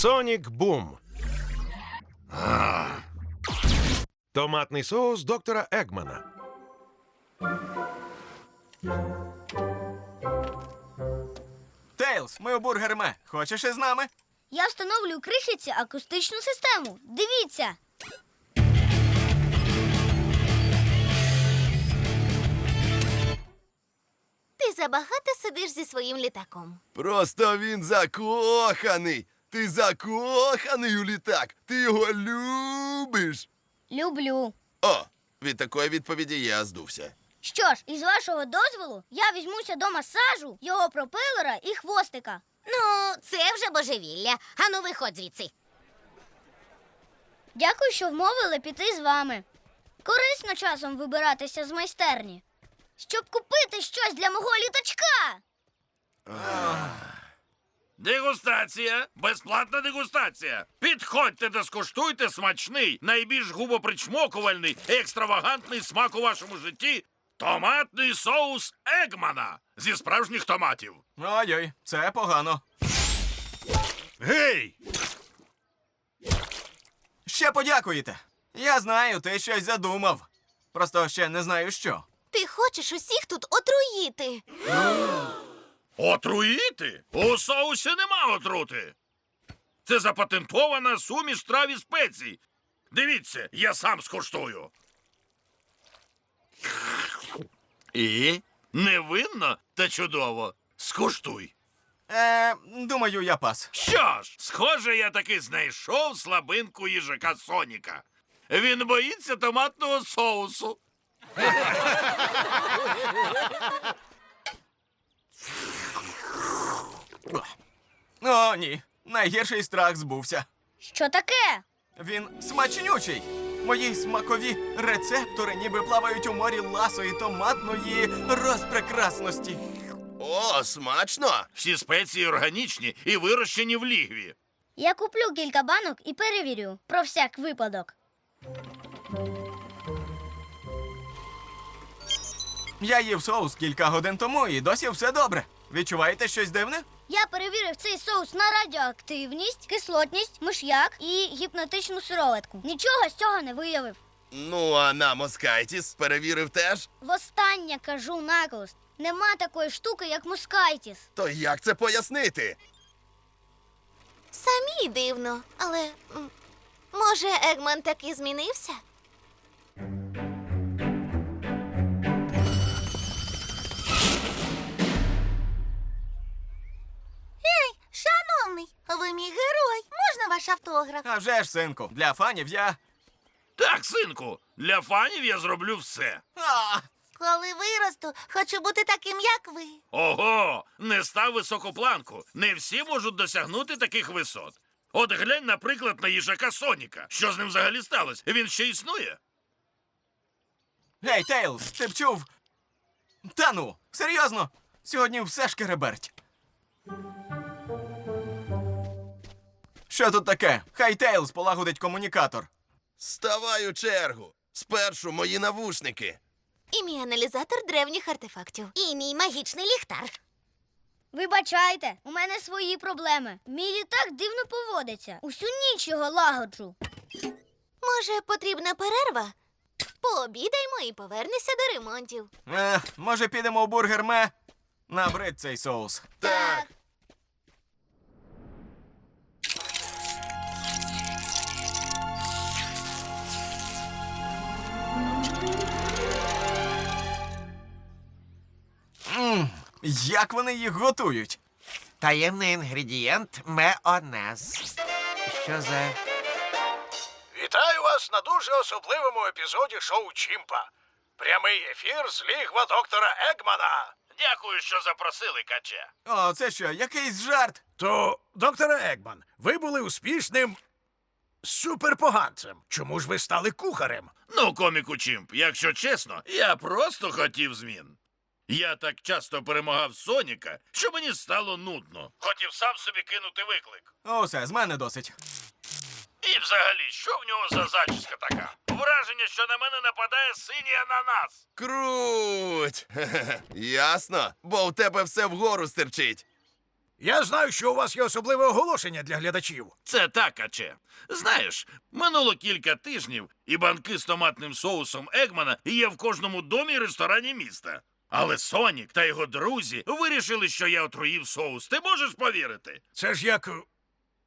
Сонік Бум. Томатний соус доктора Егмана. Тейлз, ми у бургерме. Хочеш із нами? Я встановлю у крихітці акустичну систему. Дивіться. Ти забагато сидиш зі своїм літаком. Просто він закоханий. Ти закоханий у літак. Ти його любиш. Люблю. О, від такої відповіді я здувся. Що ж, із вашого дозволу, я візьмуся до масажу, його пропелера і хвостика. Ну, це вже божевілля. Ану, виходь звідси. Дякую, що вмовили піти з вами. Корисно часом вибиратися з майстерні, щоб купити щось для мого літачка. Дегустація, безплатна дегустація. Підходьте та скуштуйте смачний, найбільш губопричмокувальний, екстравагантний смак у вашому житті. Томатний соус Егмана зі справжніх томатів. Ой-ой, це погано. Гей! Ще подякуєте. Я знаю, ти щось задумав. Просто ще не знаю що. Ти хочеш усіх тут отруїти. Отруїти? У соусі нема отрути. Це запатентована суміш трав і спецій. Дивіться, я сам скуштую. І невинно та чудово. Скуштуй. Е, думаю, я пас. Що ж, схоже, я таки знайшов слабинку їжака Соніка. Він боїться томатного соусу. О, ні. Найгірший страх збувся. Що таке? Він смачнючий. Мої смакові рецептори ніби плавають у морі ласої томатної розпрекрасності. О, смачно! Всі спеції органічні і вирощені в лігві. Я куплю кілька банок і перевірю про всяк випадок. Я їв соус кілька годин тому і досі все добре. Відчуваєте щось дивне? Я перевірив цей соус на радіоактивність, кислотність, миш'як і гіпнотичну сироватку. Нічого з цього не виявив. Ну, а на Москайтіс перевірив теж. Востаннє кажу наголос. Нема такої штуки, як мускайтіс. То як це пояснити? Самі дивно, але м, може Егман таки змінився? Ви мій герой. Можна ваш автограф? А вже ж, синку, для фанів я. Так, синку, для фанів я зроблю все. А! Коли виросту, хочу бути таким, як ви. Ого, не став високу планку. Не всі можуть досягнути таких висот. От глянь, наприклад, на їжака Соніка. Що з ним взагалі сталося? Він ще існує? Гей, Тейлз, ти б чув? Та ну, серйозно, сьогодні все шкереберть. Що тут таке? Хай Тейлз полагодить комунікатор. Ставай у чергу. Спершу мої навушники. І мій аналізатор древніх артефактів. І мій магічний ліхтар. Вибачайте, у мене свої проблеми. Мій літак дивно поводиться. Усю ніч його лагоджу. Може, потрібна перерва? Пообідаємо і повернешся до ремонтів. Ех, може підемо у бургерме? Набрид цей соус. Так. Як вони їх готують? Таємний інгредієнт меонез. Що за. Вітаю вас на дуже особливому епізоді шоу Чімпа. Прямий ефір з лігва доктора Егмана. Дякую, що запросили, каче. О, це що, якийсь жарт? То, докторе Егман, ви були успішним суперпоганцем. Чому ж ви стали кухарем? Ну, коміку Чімп, якщо чесно, я просто хотів змін. Я так часто перемагав Соніка, що мені стало нудно. Хотів сам собі кинути виклик. О, все, з мене досить. І взагалі, що в нього за зачіска така? Враження, що на мене нападає синій ананас. Круть! Ясно, бо у тебе все вгору стирчить. Я знаю, що у вас є особливе оголошення для глядачів. Це так, Аче. Знаєш, минуло кілька тижнів, і банки з томатним соусом Егмана є в кожному домі і ресторані міста. Але Сонік та його друзі вирішили, що я отруїв соус. Ти можеш повірити? Це ж як е,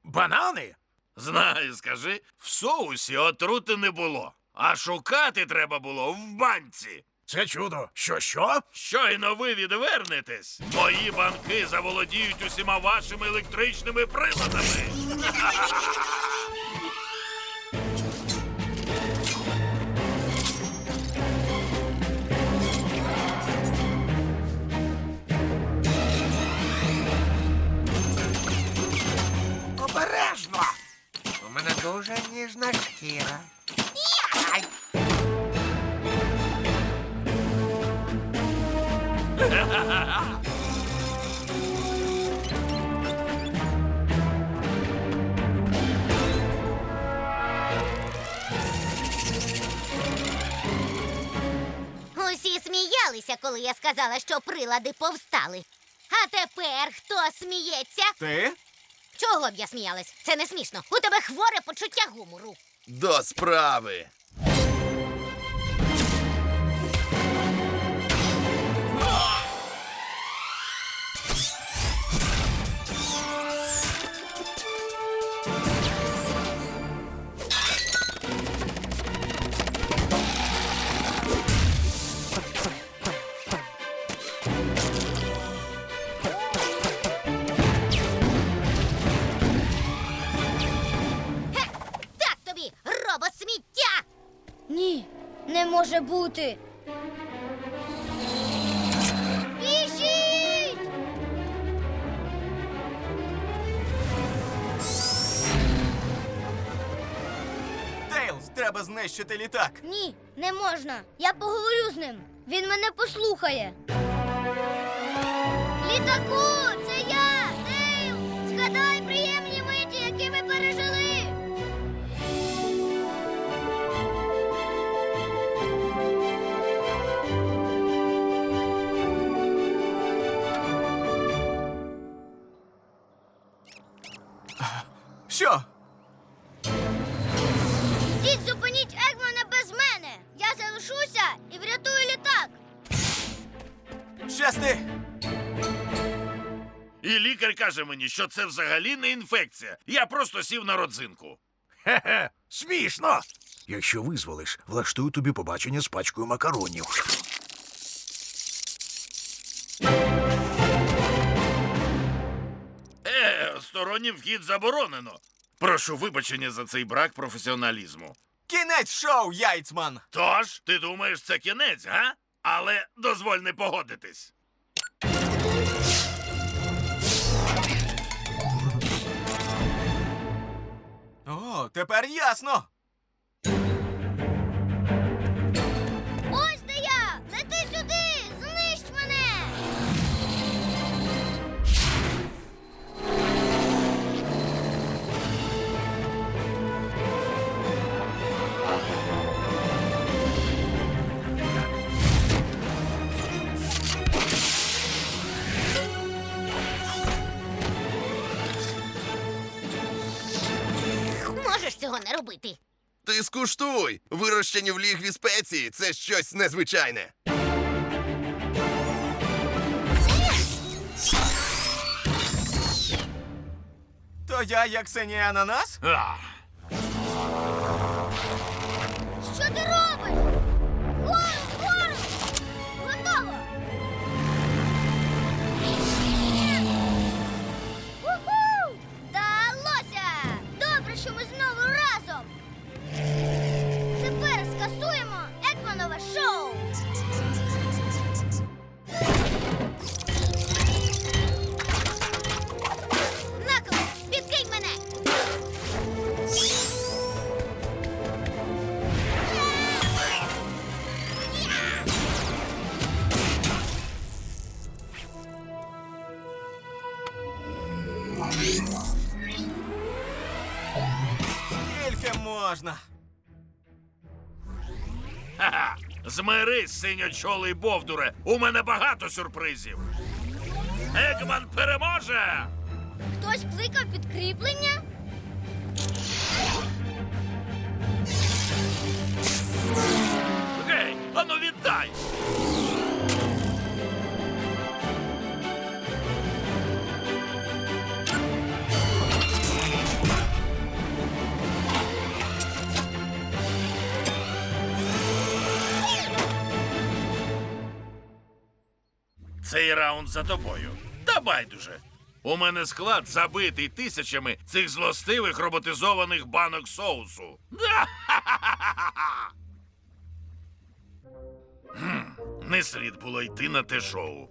банани. Знаю, скажи, в соусі отрути не було. А шукати треба було в банці. Це чудо. Що що? Щойно ви відвернетесь, мої банки заволодіють усіма вашими електричними приладами. Обережно! У мене дуже ніжна шкіра. Ай! Усі сміялися, коли я сказала, що прилади повстали. А тепер хто сміється? Ти? Чого б я сміялась? Це не смішно. У тебе хворе почуття гумору. До справи. Не може бути. Біжіть! Тейлз, треба знищити літак. Ні, не можна. Я поговорю з ним. Він мене послухає. Літаку, Що? Діть, зупиніть Егмана без мене. Я залишуся і врятую літак. Щасти! І лікар каже мені, що це взагалі не інфекція. Я просто сів на родзинку. Хе-хе, смішно. Якщо визволиш, влаштую тобі побачення з пачкою макаронів. Стороннім вхід заборонено. Прошу вибачення за цей брак професіоналізму. Кінець шоу, яйцман! Тож, ти думаєш, це кінець, га? Але дозволь не погодитись. О, тепер ясно! Цього не робити. Ти скуштуй! Вирощені в лігві спеції це щось незвичайне. То я як синій ананас? Ах. Змирись, синьочолий бовдуре. У мене багато сюрпризів. Егман переможе! Хтось кликав підкріплення? Гей, ану віддай! Цей раунд за тобою. Та байдуже. У мене склад забитий тисячами цих злостивих роботизованих банок соусу. Хм, Не слід було йти на те шоу.